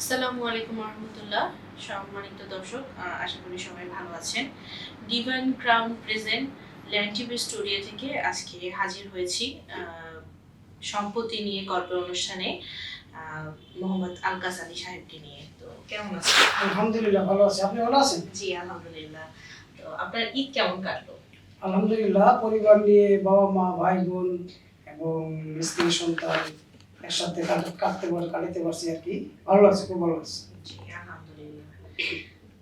আসসালামু আলাইকুম রহমতুল্লাহ সম্মানিত দর্শক আশা করি সবাই ভালো আছেন। Divine crown present land TV studio থেকে আজকে হাজির হয়েছি সম্পত্তি নিয়ে গল্পের অনুষ্ঠানে মোহাম্মদ আলকাস আলী সাহেবকে নিয়ে। তো কেমন আছেন? আলহামদুলিল্লাহ ভালো আছি। আপনি ভালো আছেন? জি আলহামদুলিল্লাহ। তো আপনার ঈদ কেমন কাটলো? আলহামদুলিল্লাহ পরিবার নিয়ে বাবা মা ভাই বোন এবং স্ত্রী সন্তান একসাথে কাট- কাটতে পার কাটাতে পারছি আর কি। ভালো লাগছে খুব ভালো লাগছে।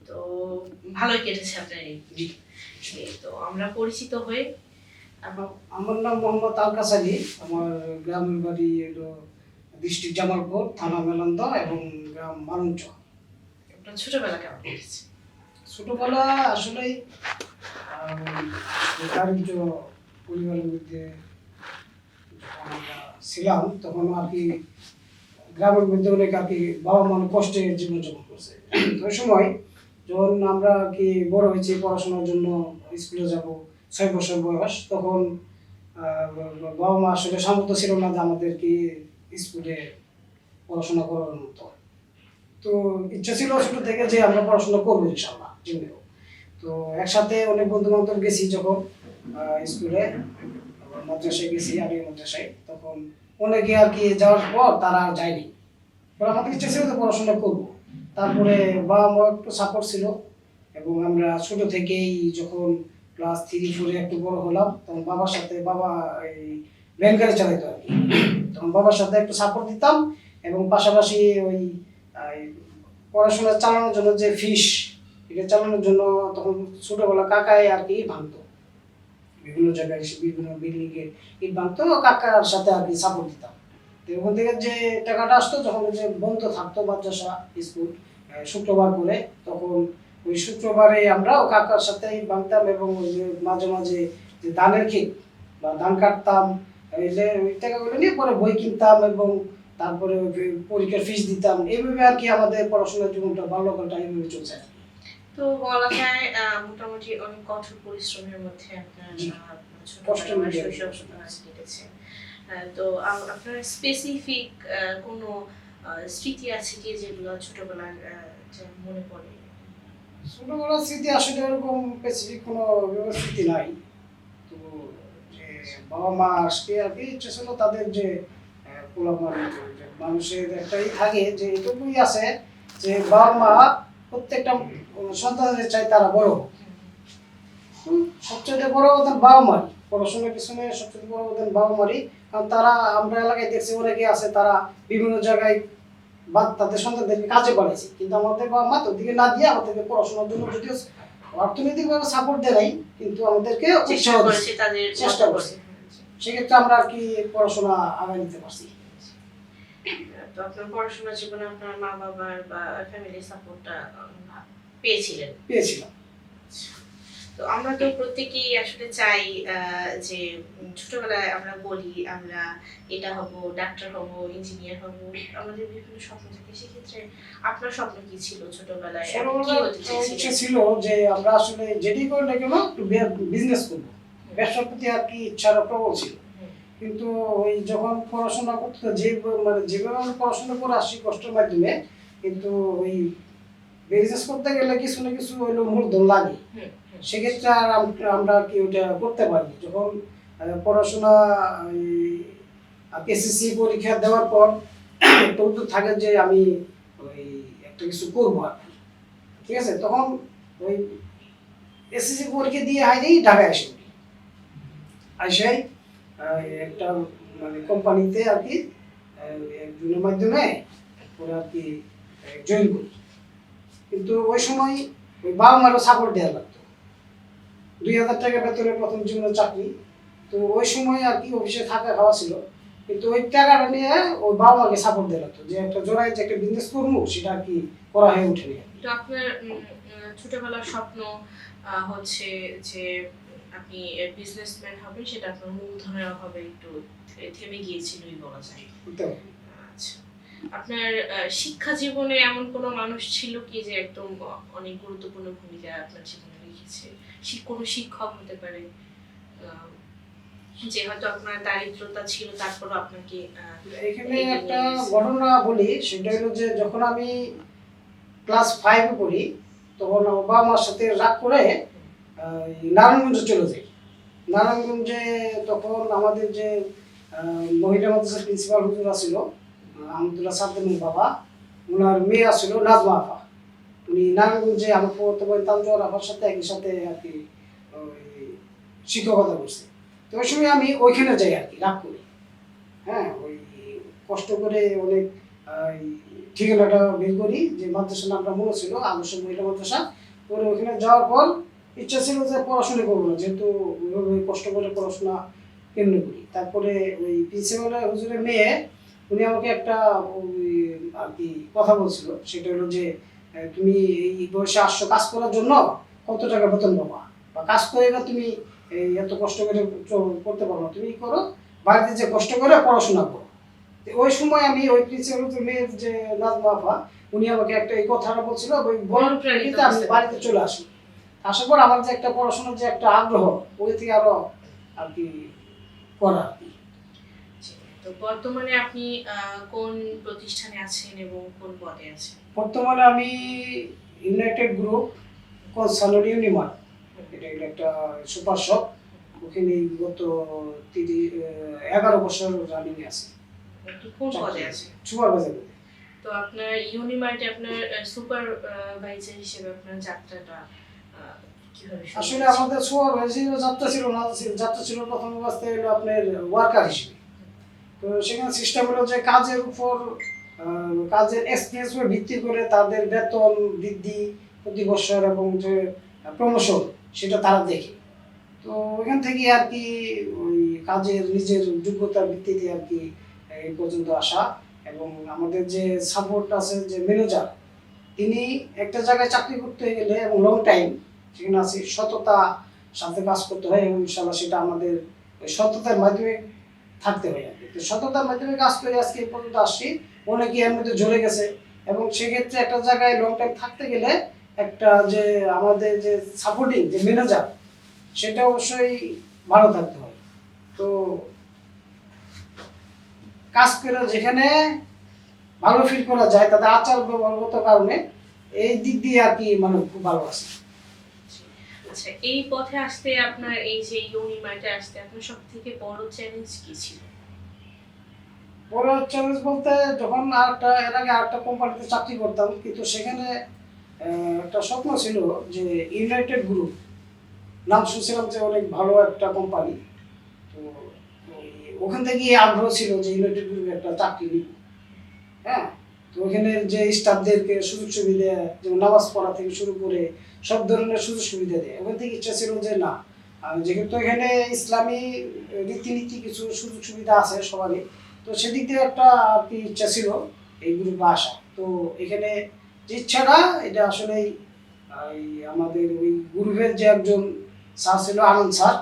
তো ভালোই কেটেছে আপনার তো আমরা পরিচিত হয়ে আমার- নাম মোহাম্মদ আলকাস আলী। আমার গ্রামের বাড়ি হলো ডিস্ট্রিক্ট জামালপুর থানা মেলন্দ এবং গ্রাম মালঞ্চ আপনার ছোটবেলা কেমন কেটেছে? ছোটবেলা আসলে দারিদ্র পরিবারের মধ্যে যখন আমরা ছিলাম, তখন আর কি গ্রামের মধ্যে অনেক আর কি বাবা মা অনেক কষ্টে জীবনযাপন করছে। ওই সময় যখন আমরা কি বড় হয়েছি পড়াশোনার জন্য, স্কুলে যাব, ছয় বছর বয়স, তখন বাবা মা আসলে সামর্থ্য ছিল না যে আমাদেরকে স্কুলে পড়াশোনা করার মতো। তো ইচ্ছা ছিল ছোট থেকে যে আমরা পড়াশোনা করব ইনশাল্লাহ জীবনেও তো একসাথে অনেক বন্ধু বান্ধব গেছি যখন স্কুলে। মাদ্রাসায় গেছি, আমি মাদ্রাসায়। অনেকে আর কি যাওয়ার পর তারা আর যায়নি। এবার আমাদের ইচ্ছা ছিল পড়াশোনা করব। তারপরে বাবা মা একটু সাপোর্ট ছিল এবং আমরা ছোট থেকেই যখন ক্লাস থ্রি ফোরে একটু বড় হলাম, তখন বাবার সাথে বাবা এই ভ্যান গাড়ি চালাইতো আর কি। তখন বাবার সাথে একটু সাপোর্ট দিতাম এবং পাশাপাশি ওই পড়াশোনা চালানোর জন্য যে ফিস এটা চালানোর জন্য তখন ছোটোবেলা কাকাই আর কি ভাঙতো। বিভিন্ন জায়গায় এসে বিভিন্ন বিল্ডিং এ ইট ভাঙতো কাকার সাথে আর কি সাপোর্ট দিতাম তো ওখান থেকে যে টাকাটা আসতো যখন যে বন্ধ থাকতো মাদ্রাসা স্কুল শুক্রবার করে, তখন ওই শুক্রবারে আমরাও কাকার সাথে ভাঙতাম এবং ওই যে মাঝে মাঝে যে ধানের ক্ষেত বা ধান কাটতাম, এই যে ওই টাকাগুলো নিয়ে পরে বই কিনতাম এবং তারপরে পরীক্ষার ফিস দিতাম এইভাবে আর কি আমাদের পড়াশোনার জীবনটা ভালো বাল্যকালটা এইভাবে চলছে। তো বলা যায় মোটামুটি অনেক কঠোর পরিশ্রমের মধ্যে আপনার। ছোটবেলা। শৈশব কেটেছে তো আপনার স্পেসিফিক কোনো স্মৃতি আছে কি যেগুলো ছোটবেলার মনে পড়ে ছোটবেলার স্মৃতি আসলে ওরকম স্পেসিফিক কোনো স্মৃতি নাই তো যে বাবা মা আসলে আর কি ইচ্ছে ছিল তাদের যে যে মানুষের একটাই থাকে যে এটুকুই আছে যে বাবা মা প্রত্যেকটা সন্তানের চাই তারা বড়। সবচেয়ে বড় অবদান বাবা মার পড়াশোনার পিছনে সবচেয়ে বড় অবদান বাবা মারই কারণ তারা আমরা এলাকায় দেখছি অনেকে আছে তারা বিভিন্ন জায়গায় বা তাদের সন্তানদেরকে কাজে পাঠাইছে কিন্তু আমাদের বাবা মা তো দিকে না দিয়ে আমাদেরকে পড়াশোনার জন্য যদিও অর্থনৈতিকভাবে সাপোর্ট দেয় নাই কিন্তু আমাদেরকে চেষ্টা উৎসাহ করেছে চেষ্টা। সেক্ষেত্রে আমরা আর কি পড়াশোনা আগায় নিতে পারছি। তো আপনার পড়াশোনার জীবনে আপনার মা বাবার বা ফ্যামিলি সাপোর্টটা পেয়েছিলেন। পেয়েছিলাম। তো আমরা তো প্রত্যেকেই আসলে চাই যে ছোটবেলায় আমরা বলি আমরা এটা হব ডাক্তার হব ইঞ্জিনিয়ার হব আমাদের বিভিন্ন স্বপ্ন থাকে। সেক্ষেত্রে আপনার স্বপ্ন কি ছিল ছোটবেলায়? ইচ্ছে ছিল যে আমরা আসলে যেটি করি না কেন একটু বিজনেস করব। ব্যবসার প্রতি আর কি ইচ্ছাটা প্রবল ছিল। কিন্তু ওই যখন পড়াশোনা করতে যে মানে যেভাবে আমরা পড়াশোনা করে আসছি কষ্টের মাধ্যমে কিন্তু ওই বিজনেস করতে গেলে কিছু না কিছু হইল মূলধন লাগে। সেক্ষেত্রে আর আমরা কি ওইটা করতে পারি। যখন পড়াশোনা এসএসসি পরীক্ষা দেওয়ার পর একটা উদ্যোগ থাকে যে আমি ওই একটা কিছু করব আর ঠিক আছে? তখন ওই এসএসসি পরীক্ষা দিয়ে হাইরেই ঢাকায় আসি আইসাই একটা মানে কোম্পানিতে আর কি একজনের মাধ্যমে ওরা আর কি জয়েন করি। কিন্তু ওই সময় ওই বাবা মারও সাপোর্ট দেওয়া লাগতো। দুই হাজার টাকা বেতনে প্রথম জীবনে চাকরি। তো ওই সময় আর কি অফিসে থাকা খাওয়া ছিল। কিন্তু ওই টাকাটা নিয়ে ওই বাবা মাকে সাপোর্ট দেওয়া লাগতো। যে একটা জোড়ায় যে একটা বিজনেস করব সেটা আর কি করা হয়ে ওঠেনি। তো আপনার ছোটবেলার স্বপ্ন হচ্ছে যে আপনি বিজনেসম্যান হবেন সেটা আপনার মূলধনের অভাবে একটু থেমে গিয়েছিলই বলা যায়। আপনার শিক্ষা জীবনে এমন কোনো মানুষ ছিল কি যে একদম অনেক গুরুত্বপূর্ণ ভূমিকা আপনার জীবনে রেখেছে? কোনো শিক্ষক হতে পারে যে হয়তো আপনার দারিদ্রতা ছিল তারপরও আপনাকে এখানে একটা ঘটনা বলি সেটা হলো যে যখন আমি ক্লাস ফাইভে পড়ি তখন বাবা মার সাথে রাগ করে আহ, এই নারায়ণগঞ্জে চলে যাই। নারায়ণগঞ্জে তখন আমাদের যে মহিলা মাদ্রাসার প্রিন্সিপাল হুজুর আছিল আহমদুল্লাহ সাদ্দামের বাবা। ওনার মেয়ে আছিল নাজমা আফা উনি নারায়ণগঞ্জে আমার বর্তমান তামজোয়ার আফার সাথে একই সাথে আর কি শিক্ষকতা করছে। তো ওই সময় আমি ওইখানে যাই আর কি, রাগ করি। হ্যাঁ ওই কষ্ট করে অনেক ঠিকানাটা বের করি যে মাদ্রাসার নামটা মনে ছিল, আদর্শ মহিলা মাদ্রাসা। পরে ওখানে যাওয়ার পর ইচ্ছা ছিল যে পড়াশোনা করব না, যেহেতু ওইভাবে কষ্ট করে পড়াশোনা কেমনি করি? তারপরে ওই প্রিন্সিপালের হুজুরের মেয়ে উনি আমাকে একটা আর কি কথা বলছিল। সেটা হলো যে তুমি এই বয়সে আসছো কাজ করার জন্য কত টাকা বেতন পাবা? বা কাজ করে বা তুমি এত কষ্ট করে করতে পারো না। তুমি করো বাড়িতে যে কষ্ট করে পড়াশোনা করো। ওই সময় আমি ওই প্রিন্সিপাল মেয়ের যে নাজমা আফা উনি আমাকে একটা এই কথাটা বলছিল ওই প্রেরিতে আমি বাড়িতে চলে আসি। আসার পর আমার যে একটা পড়াশোনার যে একটা আগ্রহ ওই থেকে আরও আর কি করা আর কি। তো বর্তমানে আপনি কোন প্রতিষ্ঠানে আছেন এবং কোন পদে আছেন? বর্তমানে আমি ইউনাইটেড গ্রুপ কনসার্ন ইউনিমার্ট এটা একটা সুপার শপ। ওখানে গত তিরিশ এগারো বছর রানিং আছে। কোন পদে আছেন? সুপার বাজার। তো আপনার ইউনিমার্টে আপনার সুপারভাইজার হিসেবে আপনার যাত্রাটা আসলে আমাদের সুপার যাত্রা ছিল না যাত্রা ছিল প্রথম অবস্থায় হলো আপনার ওয়ার্কার হিসেবে। তো সেখানে সিস্টেম হলো যে কাজের উপর কাজের এক্সপিরিয়েন্স উপর ভিত্তি করে তাদের বেতন বৃদ্ধি প্রতি বছর এবং যে প্রমোশন সেটা তারা দেখে। তো ওইখান থেকে আর কি ওই কাজের নিজের যোগ্যতার ভিত্তিতে আর কি এই পর্যন্ত আসা এবং আমাদের যে সাপোর্ট আছে যে ম্যানেজার তিনি একটা জায়গায় চাকরি করতে গেলে এবং লং টাইম সেখানে আছে সততা সাথে কাজ করতে হয় এবং ইনশাল্লাহ সেটা আমাদের ওই সততার মাধ্যমে থাকতে হয় আর তো সততার মাধ্যমে কাজ করে আজকে পর্যন্ত আসছি। অনেকে এর মধ্যে জ্বলে গেছে। এবং সেক্ষেত্রে একটা জায়গায় লং টাইম থাকতে গেলে একটা যে আমাদের যে সাপোর্টিং যে ম্যানেজার সেটা অবশ্যই ভালো থাকতে হয়। তো কাজ করে যেখানে ভালো ফিল করা যায় তাদের আচার ব্যবহারগত কারণে এই দিক দিয়ে আর কি মানে খুব ভালো আছে। আচ্ছা এই পথে আসতে আপনার, এই যে ইউনিমার্টে আসতে আপনার সব থেকে বড় চ্যালেঞ্জ কি ছিল? বড় চ্যালেঞ্জ বলতে যখন আরেকটা, এর আগে আরেকটা কোম্পানিতে চাকরি করতাম, কিন্তু সেখানে একটা স্বপ্ন ছিল যে ইউনাইটেড গ্রুপ নাম শুনছিলাম যে অনেক ভালো একটা কোম্পানি তো ওখান থেকে আগ্রহ ছিল যে ইউনাইটেড গ্রুপে একটা চাকরি নিব। হ্যাঁ? তো ওখানে যে স্টাফদেরকে সুযোগ সুবিধা যেমন নামাজ পড়া থেকে শুরু করে সব ধরনের সুযোগ সুবিধা দেয়। ওখান থেকে ইচ্ছা ছিল যে না যেহেতু এখানে ইসলামী রীতিনীতি কিছু সুযোগ সুবিধা আছে সবারই, তো সেদিক দিয়ে একটা আর কি ইচ্ছা ছিল এই গ্রুপে আসা। তো এখানে যে ইচ্ছাটা, এটা আসলেই এই আমাদের ওই গ্রুপের যে একজন স্যার ছিল, আনন্দ স্যার,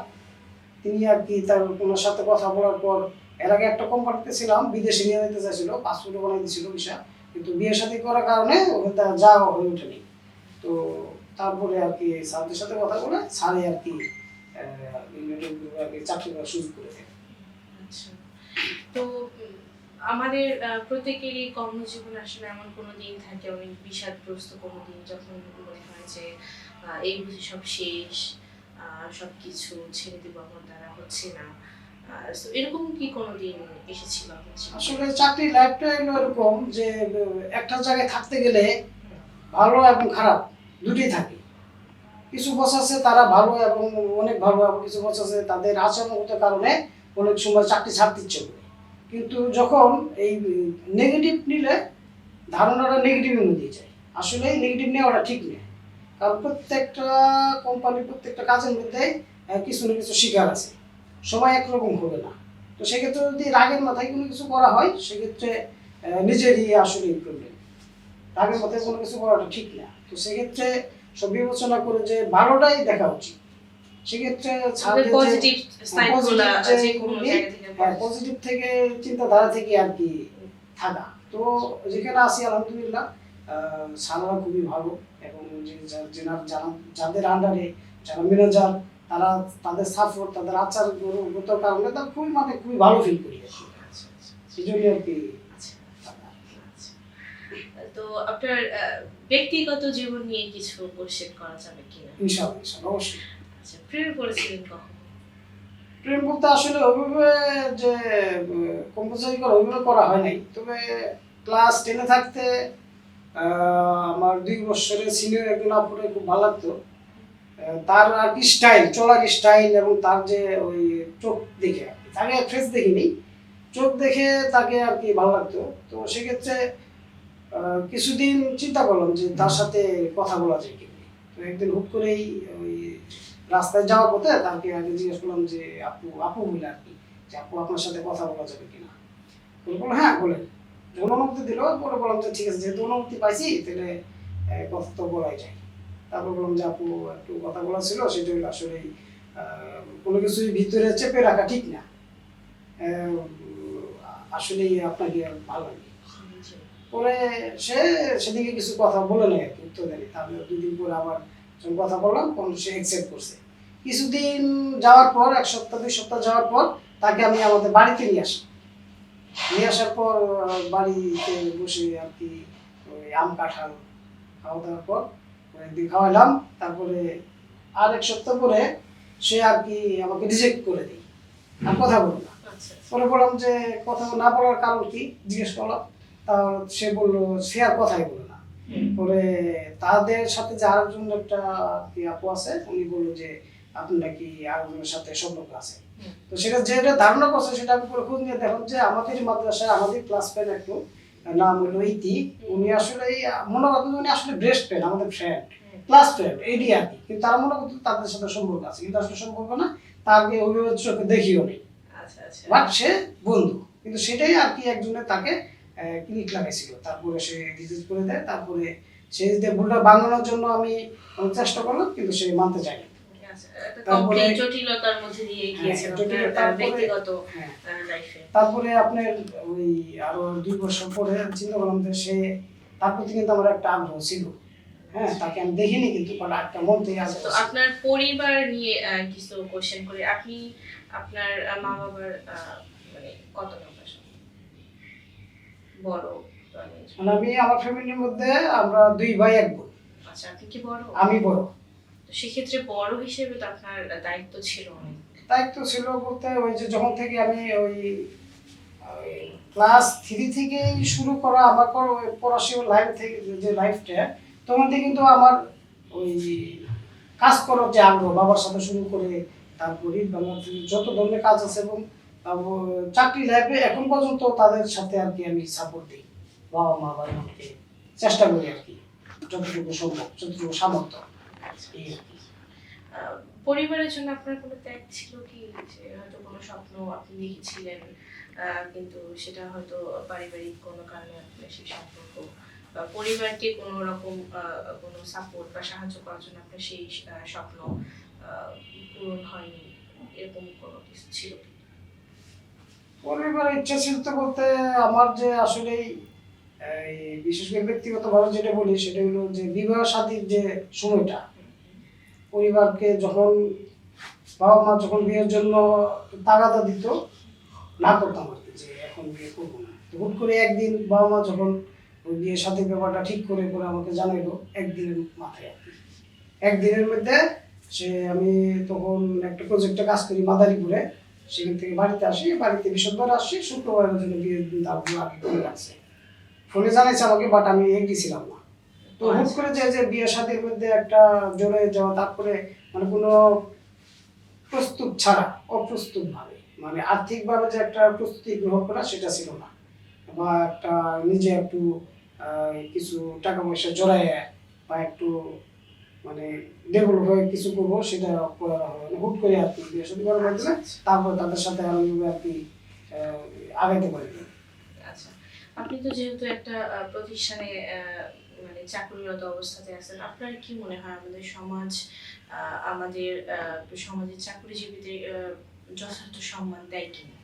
তিনি আর কি তার ওনার সাথে কথা বলার পর, এর আগে একটা কোম্পানিতে ছিলাম, বিদেশে নিয়ে যেতে চাইছিল, পাসপোর্টও বানিয়ে দিয়েছিল ভিসা কিন্তু বিয়ে শাদী করার কারণে ওখানে যাওয়া হয়ে ওঠেনি। তো তারপরে আর কি স্যারদের সাথে কথা বলে স্যারে আর কি চাকরি করার সুযোগ করে দেয়। আচ্ছা। তো আমাদের প্রত্যেকেরই কর্মজীবনে আসলে এমন কোনো দিন থাকে অনেক বিষাদগ্রস্ত কোনো দিন যখন মনে হয় যে এই বুঝি সব শেষ সব কিছু ছেড়ে দেবো আমার দ্বারা হচ্ছে না। এরকম কি কোনো দিন এসেছিল আসলে চাকরির লাইফটা এরকম যে একটা জায়গায় থাকতে গেলে ভালো এবং খারাপ। দুটোই থাকে। কিছু বস আছে তারা ভালো এবং অনেক ভালো এবং কিছু বস আছে তাদের আচরণগত কারণে অনেক সময় চাকরি ছাড়তে ইচ্ছে করে। কিন্তু যখন এই নেগেটিভ নিলে ধারণাটা নেগেটিভের মধ্যে যায়। আসলে নেগেটিভ নেওয়াটা ঠিক নেই কারণ প্রত্যেকটা কোম্পানি প্রত্যেকটা কাজের মধ্যে কিছু না কিছু শিকার আছে। সবাই একরকম হবে না। তো সেক্ষেত্রে যদি রাগের মাথায় কোনো কিছু করা হয়, সেক্ষেত্রে নিজেরই আসলে প্রবলেম রাগের মাথায় কোনো কিছু করাটা ঠিক না। তো সেক্ষেত্রে সব বিবেচনা করে যে ভালোটাই দেখা উচিত সেক্ষেত্রে পজিটিভ হ্যাঁ পজিটিভ থেকে চিন্তাধারা থেকে আর কি থাকা তো যেখানে আসি আলহামদুলিল্লাহ সালারা খুবই ভালো এবং যারা যাদের আন্ডারে যারা ম্যানেজার তারা তাদের সাপোর্ট তাদের আচার গত কারণে তারা খুবই মানে খুবই ভালো ফিল করি আর কি। সেই জন্য আর কি। তো আপনার ব্যক্তিগত জীবন নিয়ে কিছু কোশ্চেন করা যাবে কিনা? ইনশাল্লাহ অবশ্যই। আচ্ছা প্রেমে পড়েছিলেন কখন? প্রেম বলতে আসলে ওইভাবে যে কম্পোজারি করা ওইভাবে করা হয় নাই। তবে ক্লাস টেনে থাকতে আমার দুই বছরের সিনিয়র একজন আপুরে খুব ভালো লাগতো। তার আর কি স্টাইল চলার স্টাইল এবং তার যে ওই চোখ দেখে তাকে ফেস দেখিনি। চোখ দেখে তাকে আর কি ভালো লাগতো। তো সেক্ষেত্রে কিছুদিন চিন্তা করলাম যে তার সাথে কথা বলা যায় কি তো একদিন হুট করেই ওই রাস্তায় যাওয়ার পথে তাকে আগে জিজ্ঞেস করলাম যে, আপু আপু বলে আর কি, যে আপু আপনার সাথে কথা বলা যাবে কিনা? বলে বলল হ্যাঁ বলেন। যখন অনুমতি দিল, পরে বললাম যে, ঠিক আছে, যেহেতু অনুমতি পাইছি, তাহলে কথা তো বলাই যায়। তারপর বললাম যে, আপু, একটু কথা বলা ছিল, সেটা হলো আসলে কোনো কিছুই ভিতরে চেপে রাখা ঠিক না। আসলেই আপনাকে ভালো লাগে। পরে সে সেদিকে কিছু কথা বলে নেয় আর কি উত্তর দেয়নি তারপরে দুদিন পরে আবার যখন কথা বললাম তখন সে অ্যাকসেপ্ট করছে। কিছুদিন যাওয়ার পর এক সপ্তাহ দুই সপ্তাহ যাওয়ার পর তাকে আমি আমাদের বাড়িতে নিয়ে আসি। নিয়ে আসার পর বাড়িতে বসে আর কি ওই আম কাঁঠাল খাওয়া দাওয়ার পর একদিন খাওয়াইলাম। তারপরে আর এক সপ্তাহ পরে সে আর কি আমাকে রিজেক্ট করে দিই আর কথা বলল না। আচ্ছা আচ্ছা। পরে বললাম যে কথা না বলার কারণ কি? জিজ্ঞেস করলাম। তা সে বলল সে আর কথাই বলে না। পরে তাদের সাথে যে আরেকজন একটা কি আপু আছে উনি বলল যে আপনার কি আরেকজনের সাথে সম্পর্ক আছে। তো সেটা যেটা ধারণা করছে সেটা আমি পরে খোঁজ নিয়ে দেখলাম যে আমাদের মাদ্রাসায় আমাদের ক্লাস ফ্রেন্ড একটু নাম হলো ইতি। উনি আসলে এই মনে করতেন উনি আসলে বেস্ট ফ্রেন্ড আমাদের ফ্রেন্ড ক্লাস ফ্রেন্ড এডি আর কি। কিন্তু তারা মনে করতো তাদের সাথে সম্পর্ক আছে কিন্তু আসলে সম্পর্ক না। তাকে অভিভাবক চোখে দেখিও নেই আচ্ছা আচ্ছা। বাট সে বন্ধু। কিন্তু সেটাই আর কি একজনের তাকে ক্লিক লাগাইছিল তারপরে সে করে দেয় তারপরে সে যে ভুলটা বানানোর জন্য আমি চেষ্টা করলাম কিন্তু সে মানতে চায়নি তারপরে- হ্যাঁ, আপনার হ্যাঁ। তারপরে আপনার ওই আরও দুই বছর পরে চিন্তা করলাম যে সে তার প্রতি কিন্তু আমার একটা আগ্রহ ছিল। হ্যাঁ তাকে আমি দেখিনি কিন্তু একটা মন থেকে আচ্ছা, তো আপনার পরিবার নিয়ে কিছু কোশ্চেন করে আপনি আপনার মা বাবার মানে কত? বড় মানে মানে আমি আমার ফ্যামিলির মধ্যে আমরা দুই ভাই এক বোন। আচ্ছা আপনি কি বড়? আমি বড়। তো সেক্ষেত্রে বড় হিসেবে তো আপনার দায়িত্ব ছিল অনেক। দায়িত্ব ছিল বলতে ওই যে যখন থেকে আমি ওই ক্লাস থ্রি থেকেই শুরু করা আমার পড়াশোনা লাইফ থেকে যে- লাইফটা তখন থেকে কিন্তু আমার ওই কাজ করার যে আগ্রহ বাবার সাথে শুরু করে তারপরে বাংলাদেশে যত ধরনের কাজ আছে এবং চাকরি লাইফে এখন পর্যন্ত তাদের সাথে আর কি আমি সাপোর্ট দিই। বাবা মা বা আমাকে চেষ্টা করি আর কি, যতটুকু সম্ভব, যতটুকু সামর্থ্য আর কি। পরিবারের জন্য আপনার কোনো ত্যাগ ছিল কি? যে হয়তো কোনো স্বপ্ন আপনি দেখেছিলেন কিন্তু সেটা হয়তো পারিবারিক কোনো কারণে আপনার সেই সম্পর্ক বা পরিবারকে কোনো রকম কোনো সাপোর্ট বা সাহায্য করার জন্য আপনার সেই স্বপ্ন পূরণ হয়নি, এরকম কোনো কিছু ছিল কি? পরিবারের ইচ্ছা ছিল তো বলতে আমার যে আসলে বিশেষ করে ব্যক্তিগতভাবে যেটা বলি, সেটা হলো যে বিবাহ সাথীর যে সময়টা, পরিবারকে যখন বাবা মা যখন বিয়ের জন্য তাগাদা দিত, না করতাম আর কি, যে এখন বিয়ে করব না। তো হুট করে একদিন বাবা মা যখন ওই বিয়ের সাথে ব্যাপারটা ঠিক করে করে আমাকে জানাইলো একদিনের মাথায় আর কি। একদিনের মধ্যে সে আমি তখন একটা প্রজেক্টে কাজ করি মাদারীপুরে। সেখান থেকে বাড়িতে আসি বাড়িতে বৃহস্পতিবার আসছি শুক্রবারের জন্য বিয়ের দিন আগে ফোন রাখছে। ফোনে জানাইছে আমাকে বাট আমি এগ্রি ছিলাম না। তো হুট করে যে যে বিয়ে শাদীর মধ্যে একটা জড়ে যাওয়া তারপরে মানে কোনো প্রস্তুত ছাড়া অপ্রস্তুত ভাবে মানে আর্থিকভাবে যে একটা প্রস্তুতি গ্রহণ করা সেটা ছিল না। বা একটা নিজে একটু কিছু টাকা পয়সা জড়ায় বা একটু মানে ডেভেলপ হয়ে কিছু করব সেটা করা হয় না হুট করে আর কি তারপর তাদের সাথে আর কি আগাইতে পারি। আচ্ছা আপনি তো যেহেতু একটা প্রতিষ্ঠানে মানে চাকরিরত অবস্থাতে আছেন আপনার কি মনে হয় আমাদের সমাজ আমাদের সমাজের চাকরিজীবীদের যথার্থ সম্মান দেয় কিনা?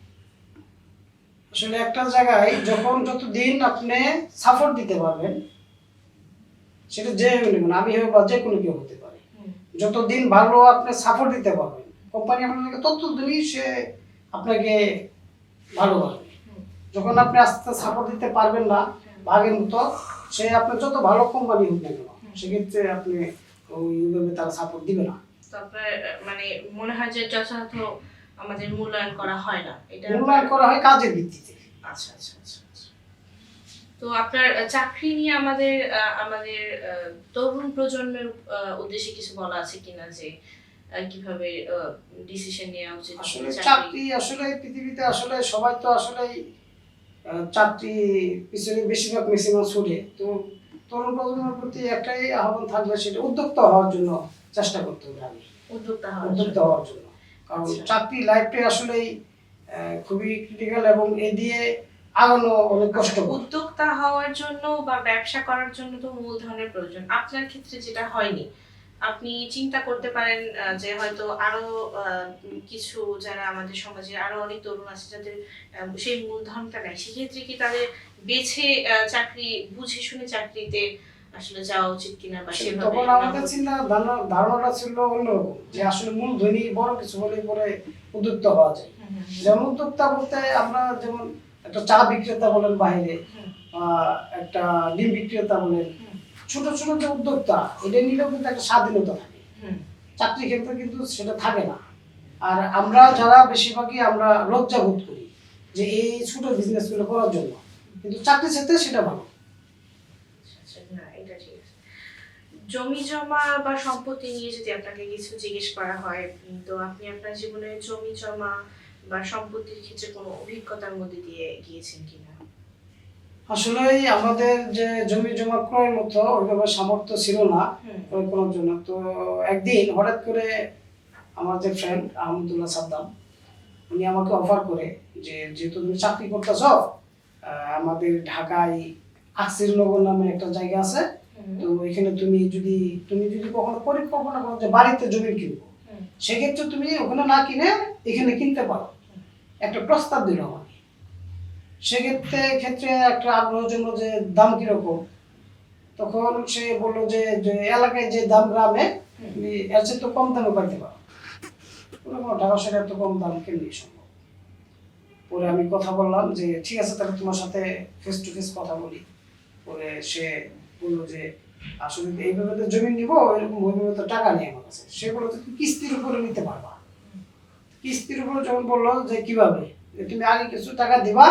আসলে একটা জায়গায় যখন যতদিন আপনি সাপোর্ট দিতে পারবেন সেটা যে নেবেন আমি হোক বা যে কোনো কেউ হতে পারে। যতদিন ভালো আপনি সাপোর্ট দিতে পারবেন কোম্পানি আপনাকে ততদিনই সে আপনাকে ভালোবাসবে। হুম। যখন আপনি আস্তে সাপোর্ট দিতে পারবেন না ভাগের মতো সে আপনার যত ভালো কোম্পানি হোক না কেন সেক্ষেত্রে আপনি ওইভাবে তারা সাপোর্ট দিবে না। তো আপনার আহ, মানে মনে হয় যে যথাযথ আমাদের মূল্যায়ন করা হয় না। এটা মূল্যায়ন করা হয় কাজের ভিত্তিতে। আচ্ছা আচ্ছা আচ্ছা। তো আপনার চাকরি নিয়ে আমাদের আমাদের তরুণ প্রজন্মের উদ্দেশ্যে কিছু বলা আছে কিনা যে কীভাবে ডিসিশন নেওয়া উচিত আসলে চাকরি আসলে পৃথিবীতে আসলে সবাই তো আসলে চাকরি পিছনে বেশিরভাগ ম্যাক্সিমাম ছুটে তো তরুণ প্রজন্মের প্রতি একটাই আহ্বান থাকবে সেটা উদ্যোক্তা হওয়ার জন্য চেষ্টা করতে হবে আগে উদ্যোক্তা হওয়ার জন্য। কারণ আচ্ছা। চাকরি লাইফটাই আসলেই খুবই ক্রিটিক্যাল এবং এ দিয়ে আগানো অনেক কষ্ট উদ্যোক্তা হওয়ার জন্য বা ব্যবসা করার জন্য তো মূলধনের প্রয়োজন। আপনার ক্ষেত্রে যেটা হয়নি আপনি চিন্তা করতে পারেন যে হয়তো আরও কিছু যারা আমাদের সমাজে আরও অনেক তরুণ আছে যাদের সেই মূলধনটা নাই সেক্ষেত্রে কি তাদের বেছে চাকরি বুঝে শুনে চাকরিতে আসলে যাওয়া উচিত কিনা বা তখন আমাদের চিন্তা ধারণাটা ছিল অন্যরকম যে আসলে মূল ধনী বড় কিছু হলে পরে উদ্যোক্তা হওয়া যায়। যেমন উদ্যোক্তা বলতে আমরা যেমন একটা চা বিক্রেতা বলেন বাইরে একটা ডিম বিক্রেতা বলেন ছোট ছোট যে উদ্যোক্তা এটা নিলেও কিন্তু একটা স্বাধীনতা থাকে। চাকরি ক্ষেত্রে কিন্তু সেটা থাকে না। আর আমরা যারা বেশিরভাগই আমরা লজ্জা বোধ করি যে এই ছোট বিজনেসগুলো করার জন্য। কিন্তু চাকরি ক্ষেত্রে সেটা ভালো। জমি জমা বা সম্পত্তি নিয়ে যদি আপনাকে কিছু জিজ্ঞেস করা হয় তো আপনি আপনার জীবনে জমি জমা বা সম্পত্তির ক্ষেত্রে কোনো অভিজ্ঞতার মধ্যে দিয়ে গিয়েছেন কিনা? আসলে আমাদের যে জমি জমা ক্রয়ের মতো ওইভাবে সামর্থ্য ছিল না ক্রয় করার জন্য। তো একদিন হঠাৎ করে আমার যে ফ্রেন্ড আহমদুল্লাহ সাদ্দাম উনি আমাকে অফার করে যে যেহেতু তুমি চাকরি করতেছ আমাদের ঢাকায় আকসিরনগর নামে একটা জায়গা আছে তো এখানে তুমি যদি তুমি যদি কখনো পরিকল্পনা করো যে বাড়িতে জমি কিনবো সেক্ষেত্রে তুমি ওখানে না কিনে এখানে কিনতে পারো। একটা প্রস্তাব দিল আমাকে। সেক্ষেত্রে ক্ষেত্রে একটা আগ্রহ জন্য যে দাম কীরকম তখন সে বলল যে এলাকায় যে দাম গ্রামে এর চেয়ে তো কম দামে পাইতে পারো। "ও, ঢাকা শহরে এত কম দাম কেমনি সম্ভব? পরে আমি কথা বললাম যে ঠিক আছে তাহলে তোমার সাথে ফেস টু ফেস কথা বলি। পরে সে বলল যে আসলে এইভাবে তো জমি নিবো এরকম ওইভাবে তো টাকা নেই আমার কাছে। সেগুলো তো তুমি কিস্তির উপরে নিতে পারবা। কিস্তির উপরে যখন বলল যে কীভাবে তুমি আগে কিছু টাকা দিবা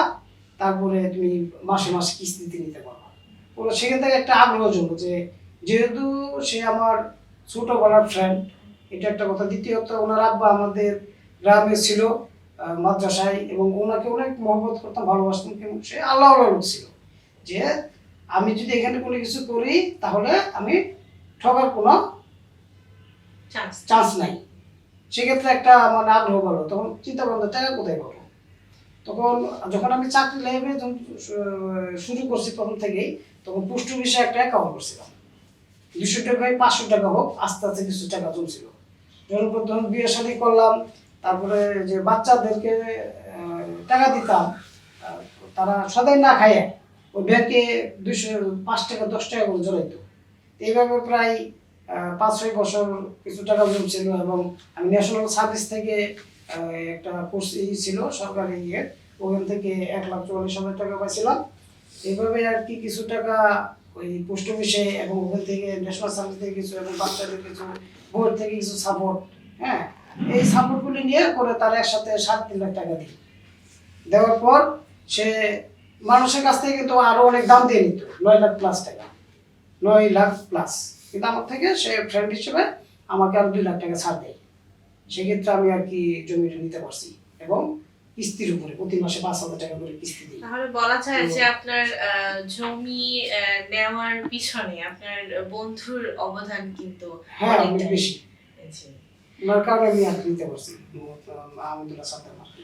তারপরে তুমি মাসে মাসে কিস্তিতে নিতে পারবা। ওরা সেখান থেকে একটা আগ্রহ জন্য যে যেহেতু সে আমার ছোটবেলার ফ্রেন্ড এটা একটা কথা। দ্বিতীয়ত ওনার আব্বা আমাদের গ্রামে ছিল মাদ্রাসায় এবং ওনাকে অনেক মহব্বত করতাম ভালোবাসতাম কিন্তু সে আল্লাহ আল্লাহ লোক ছিল যে আমি যদি এখানে কোনো কিছু করি তাহলে আমি ঠকার কোনো চান্স চান্স নাই। সেক্ষেত্রে একটা আমার আগ্রহ বলো তখন চিন্তা করলাম টাকা কোথায় পাবো? তখন যখন আমি চাকরি লাইফে যখন শুরু করছি প্রথম থেকেই, তখন পোস্ট অফিসে একটা অ্যাকাউন্ট করছিলাম। দুশো টাকায় পাঁচশো টাকা হোক, আস্তে আস্তে কিছু টাকা জমছিল যখন প্রথম বিয়ে শাদী করলাম, তারপরে যে বাচ্চাদেরকে টাকা দিতাম তারা সদাই না খায় ওই ব্যাংকে দুশো, পাঁচ টাকা, দশ টাকা করে জড়াইতো। এইভাবে প্রায় পাঁচ ছয় বছর কিছু টাকা জমছিল এবং আমি ন্যাশনাল সার্ভিস থেকে একটা কোর্স ছিল সরকারি ইয়ে ওখান থেকে এক লাখ চুয়াল্লিশ হাজার টাকা পাইছিলাম। এইভাবে আর কি কিছু টাকা ওই পোস্ট অফিসে এবং ওখান থেকে ন্যাশনাল সার্ভিস থেকে কিছু এবং বাচ্চাদের কিছু বোর্ড থেকে কিছু সাপোর্ট হ্যাঁ? এই সাপোর্টগুলি নিয়ে করে তার একসাথে সাত তিন লাখ টাকা দিই দেওয়ার পর সে মানুষের কাছ থেকে কিন্তু আরও অনেক দাম দিয়ে নিত, নয় লাখ প্লাস টাকা, নয় লাখ প্লাস কিন্তু আমার থেকে সে ফ্রেন্ড হিসেবে আমাকে আরও দুই লাখ টাকা ছাড় দেয়। সেক্ষেত্রে আমি আর কি জমিটা নিতে পারছি এবং কিস্তির উপরে প্রতি মাসে পাঁচ হাজার টাকা করে কিস্তি দিই। তাহলে বলা যায় যে আপনার জমি নেওয়ার পিছনে আপনার বন্ধুর অবদান কিন্তু হ্যাঁ অনেক বেশি। ওনার কারণে আমি আর নিতে পারছি আহমদুল্লাহ সাদ্দাম আর কি।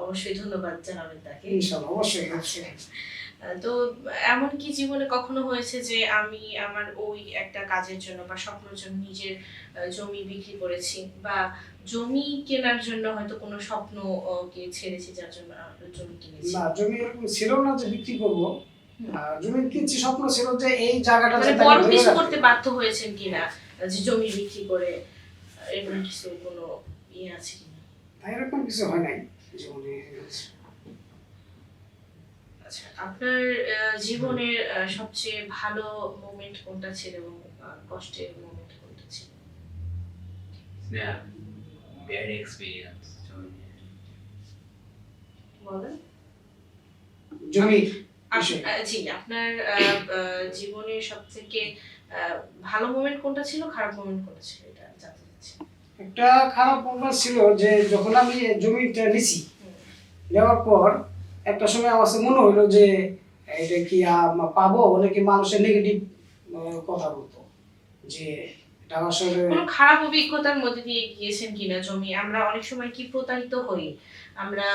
অবশ্যই ধন্যবাদ জানাবেন তাকে। ইনশাল্লাহ অবশ্যই। অবশ্যই আহ, তো এমন কি জীবনে কখনো হয়েছে যে আমি আমার ওই একটা কাজের জন্য বা স্বপ্নের জন্য নিজের জমি বিক্রি করেছি বা জমি কেনার জন্য হয়তো কোনো স্বপ্ন কে ছেড়েছি যার জন্য জমি কিনেছি। না জমি এরকম ছিল না যে বিক্রি করব। জমি কিনছি স্বপ্ন ছিল যে এই জায়গাটা মানে বড় কিছু করতে বাধ্য হয়েছেন কিনা? যে জমি বিক্রি করে এরকম কিছু কোনো ইয়ে আছে কিনা? এরকম কিছু হয় নাই। জীবনে আচ্ছা আপনার আহ, জীবনের সবচেয়ে ভালো মোমেন্ট কোনটা ছিল এবং কষ্টের মোমেন্ট কোনটা ছিল? Yeah, bad experience. বলেন। জমি আপ- বিষয়। আহ, জি আপনার আহ, আহ, জীবনের সব থেকে ভালো মোমেন্ট কোনটা ছিল খারাপ মোমেন্ট কোনটা ছিল? এটা জানতে চাচ্ছি। একটা খারাপ প্রবলেম ছিল যে যখন আমি জমিটা নিছি নেওয়ার পর একটা সময় আমার মনে হলো যে, এটা কি পাবো নাকি মানুষের নেগেটিভ কথা বলতো? যে এটা আসলে কোনো খারাপ অভিজ্ঞতার মধ্যে দিয়ে গিয়েছেন কিনা, জমি? আমরা অনেক সময় কি প্রতারিত হই? আমরা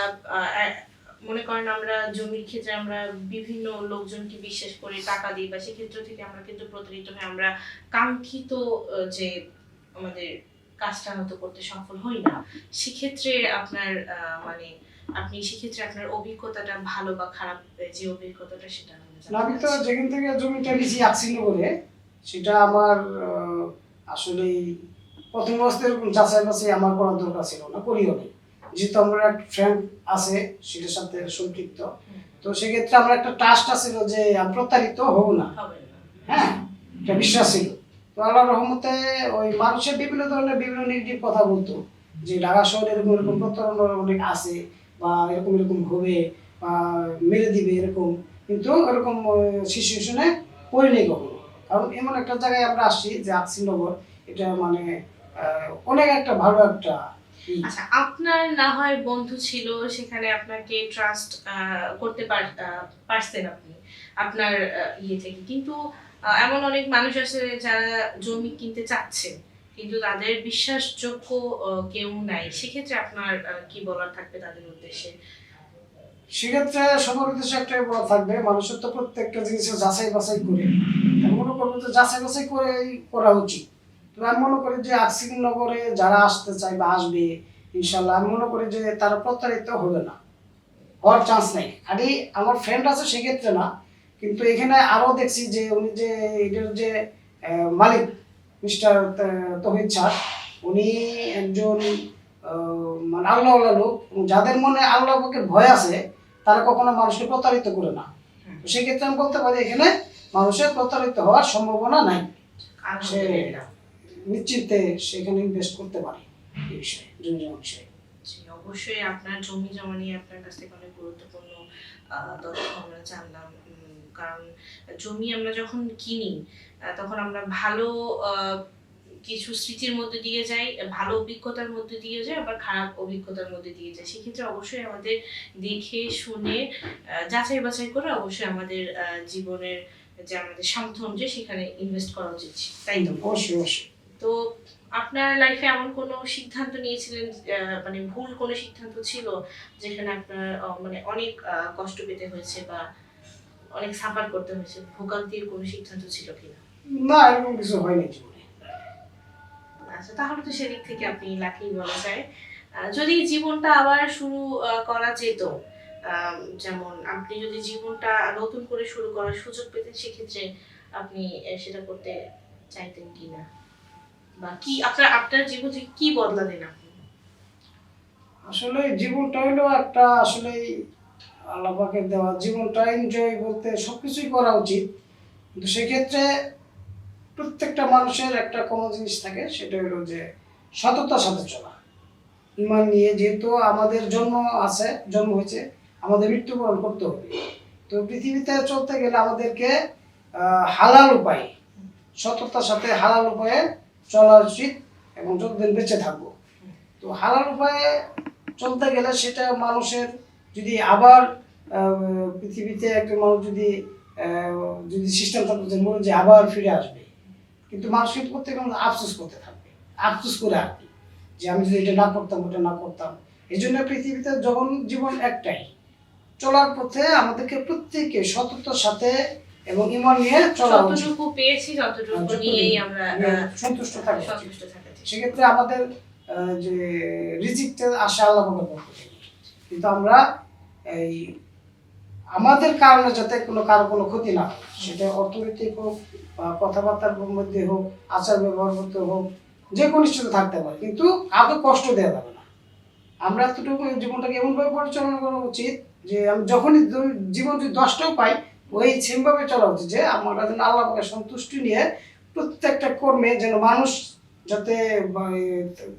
মনে করেন আমরা জমির ক্ষেত্রে আমরা বিভিন্ন লোকজনকে বিশ্বাস করে টাকা দিই বা সেক্ষেত্র থেকে আমরা কিন্তু প্রতারিত হই। আমরা কাঙ্ক্ষিত যে আমাদের কাজটা হয়তো করতে সফল হই না। সেক্ষেত্রে আপনার মানে আপনি সেক্ষেত্রে আপনার অভিজ্ঞতাটা ভালো বা খারাপ যে অভিজ্ঞতাটা সেটা আমি তো যেখান থেকে জমিটা আকসিন্ন করে সেটা আমার আসলে প্রথম অবস্থায় এরকম যাচাই বাছাই আমার করার দরকার ছিল না করিও নি যেহেতু আমার একটা ফ্রেন্ড আছে সেটার সাথে সম্পৃক্ত। তো সেক্ষেত্রে আমার একটা ট্রাস্ট ছিল যে প্রতারিত হব না। হ্যাঁ একটা বিশ্বাস ছিল। তো আল্লাহ রহমতে ওই মানুষের বিভিন্ন ধরনের বিভিন্ন কথা বলতো। যে ঢাকা শহরে এরকম এরকম প্রতারণা অনেক আছে। বা এরকম এরকম হবে বা মেরে দিবে এরকম কিন্তু এরকম সিচুয়েশনে পড়িনি কখনো। কারণ এমন একটা জায়গায় আমরা আসছি যে আকসিনগর এটা মানে অনেক একটা ভালো একটা আচ্ছা আপনার না হয় বন্ধু ছিল সেখানে আপনাকে ট্রাস্ট করতে পার- আহ, পারছেন আপনি আপনার ইয়ে থেকে কিন্তু এমন অনেক মানুষ আছে যারা জমি কিনতে চাচ্ছে। কিন্তু তাদের বিশ্বাসযোগ্য কেউ নাই। সেক্ষেত্রে আপনার কি বলার থাকবে তাদের উদ্দেশ্যে? সেক্ষেত্রে সবার উদ্দেশ্যে একটাই বলা থাকবে, মানুষের তো প্রত্যেকটা জিনিস যাচাই বাছাই করে। আমি মনে করব যে যাচাই বাছাই করেই করা উচিত। তো আমি মনে করি যে নগরে যারা আসতে চায় বা আসবে ইনশাল্লাহ আমি মনে করি যে তারা প্রতারিত হবে না। হওয়ার চান্স নেই। খালি আমার ফ্রেন্ড আছে, সেক্ষেত্রে না। কিন্তু এখানে আরও দেখছি যে উনি যে এটার যে মালিক মিস্টার তহিদ শাহ উনি একজন মানে আল্লাহ লোক। যাদের মনে আল্লাহ পাকের ভয় আছে তারা কখনো মানুষকে প্রতারিত করে না। তো সেক্ষেত্রে আমি বলতে পারি এখানে মানুষের প্রতারিত হওয়ার সম্ভাবনা নাই। আলহামদুলিল্লাহ। নিশ্চিন্তে সেখানে ইনভেস্ট করতে পারি এই বিষয়ে জমি জমা বিষয়ে অবশ্যই আপনার জমি জমা নিয়ে আপনার কাছ থেকে অনেক গুরুত্বপূর্ণ তথ্য আমরা জানলাম। কারণ জমি আমরা যখন কিনি তখন আমরা ভালো আহ, কিছু স্মৃতির মধ্যে দিয়ে যাই ভালো অভিজ্ঞতার মধ্যে দিয়ে যাই আবার খারাপ অভিজ্ঞতার মধ্যে দিয়ে যাই। সেক্ষেত্রে অবশ্যই আমাদের দেখে শুনে যাচাই বাছাই করে অবশ্যই আমাদের জীবনের যে আমাদের সামর্থ্য সেখানে ইনভেস্ট করা উচিত। তাই তো? অবশ্যই অবশ্যই। তো আপনার লাইফে এমন কোনো সিদ্ধান্ত নিয়েছিলেন আহ, মানে ভুল কোনো সিদ্ধান্ত ছিল যেখানে আপনার মানে অনেক আহ, কষ্ট পেতে হয়েছে বা অনেক সাফার করতে হয়েছে? ভোগান্তির কোনো সিদ্ধান্ত ছিল কিনা? না এরকম কিছু হয়নি জীবনে। আচ্ছা তাহলে তো সেদিক থেকে আপনি লাকি বলা যায়। যদি জীবনটা আবার শুরু করা যেত যেমন আপনি যদি জীবনটা নতুন করে শুরু করার সুযোগ পেতেন সেক্ষেত্রে আপনি সেটা করতে চাইতেন কিনা বা কি আপনার আপনার জীবন থেকে কি বদলালেন আপনি? আসলে জীবনটা হলো একটা আসলে আল্লাহ পাকের দেওয়া জীবনটা এনজয় বলতে সব কিছুই করা উচিত। কিন্তু সেক্ষেত্রে প্রত্যেকটা মানুষের একটা কোনো জিনিস থাকে, সেটা হলো যে সততার সাথে চলা। ইমান নিয়ে যেহেতু আমাদের জন্ম আছে, জন্ম হয়েছে, আমাদের মৃত্যুবরণ করতে হবে। তো পৃথিবীতে চলতে গেলে আমাদেরকে হালাল উপায়ে, সততার সাথে হালাল উপায়ে চলা উচিত এবং যতদিন বেঁচে থাকব। তো হালাল উপায়ে চলতে গেলে সেটা মানুষের যদি আবার পৃথিবীতে একটা মানুষ যদি যদি সিস্টেম থাকতো যে আবার ফিরে আসবে কিন্তু মানুষ কিন্তু প্রত্যেক মানুষ আফসোস করতে থাকবে। আফসোস করে আর কি। যে আমি যদি এটা না করতাম ওটা না করতাম। এই জন্য পৃথিবীতে যখন জীবন একটাই চলার পথে আমাদেরকে প্রত্যেককে সততার সাথে এবং ইমান নিয়ে চলা যতটুকু পেয়েছি ততটুকু নিয়েই আমরা সন্তুষ্ট থাকা উচিত। সন্তুষ্ট থাকা সেক্ষেত্রে আমাদের যে রিজিকটা আসে আল্লাহ পক্ষ থেকে কিন্তু আমরা এই আমাদের কারণে যাতে কোনো কারও কোনো ক্ষতি না সেটা অর্থনৈতিক হোক বা কথাবার্তার মধ্যে হোক, আচার ব্যবহার করতে হোক, যে কোনো কিছু থাকতে পারে, কিন্তু কাউকে কষ্ট দেওয়া যাবে না। আমরা এতটুকু জীবনটাকে এমনভাবে পরিচালনা করা উচিত যে আমি যখনই জীবন যদি দশটাও পাই, ওই সেমভাবে চলা উচিত যে আমরা যেন আল্লাহ পাকের সন্তুষ্টি নিয়ে প্রত্যেকটা কর্মে যেন মানুষ যাতে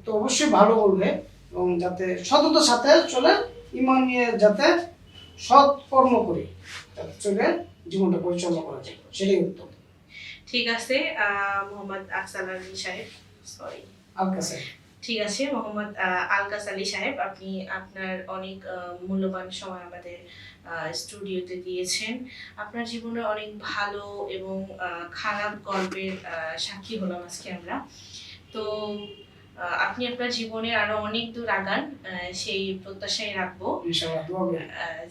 তো অবশ্যই ভালো বলবে এবং যাতে সততার সাথে চলে, ইমান নিয়ে যাতে সৎ কর্ম করি চলে জীবনটা পরিচালনা করা যায়। সেটাই উত্তম। ঠিক আছে মোহাম্মদ আফসাল আলী সাহেব সরি ঠিক আছে মোহাম্মদ আলকাস আলী সাহেব আপনি আপনার অনেক মূল্যবান সময় আমাদের স্টুডিওতে দিয়েছেন। আপনার জীবনে অনেক ভালো এবং খারাপ গল্পের আহ, সাক্ষী হলাম আজকে আমরা। তো আপনি আপনার জীবনে আরও অনেক দূর আগান সেই প্রত্যাশাই রাখব।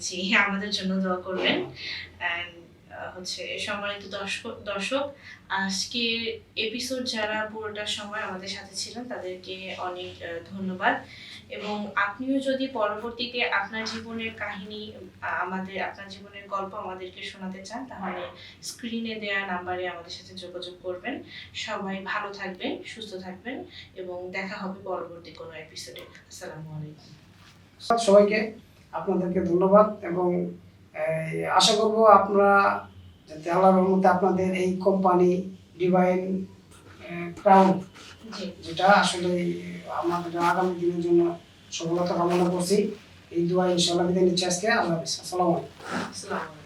জি আমাদের জন্য দোয়া করবেন। হচ্ছে সম্মানিত দর্শক দর্শক আজকের এপিসোড যারা পুরোটা সময় আমাদের সাথে ছিলেন তাদেরকে অনেক ধন্যবাদ। এবং আপনিও যদি পরবর্তীতে আপনার জীবনের কাহিনী আমাদের আপনার জীবনের গল্প আমাদেরকে শোনাতে চান তাহলে স্ক্রিনে দেওয়া নাম্বারে আমাদের সাথে যোগাযোগ করবেন। সবাই ভালো থাকবেন সুস্থ থাকবেন এবং দেখা হবে পরবর্তী কোনো এপিসোডে আসসালামু আলাইকুম। সবাইকে। আপনাদেরকে ধন্যবাদ এবং আশা করব আপনারা যাতে আল্লাহর রহমতে আপনাদের এই কোম্পানি ডিভাইন ক্রাউন যেটা আসলে আমাদের আগামী দিনের জন্য সফলতা কামনা করছি, এই দোয়া ইনশাআল্লাহ বিদায় নিচ্ছি আজকে। আল্লাহ হাফিজ। আলাইকুম।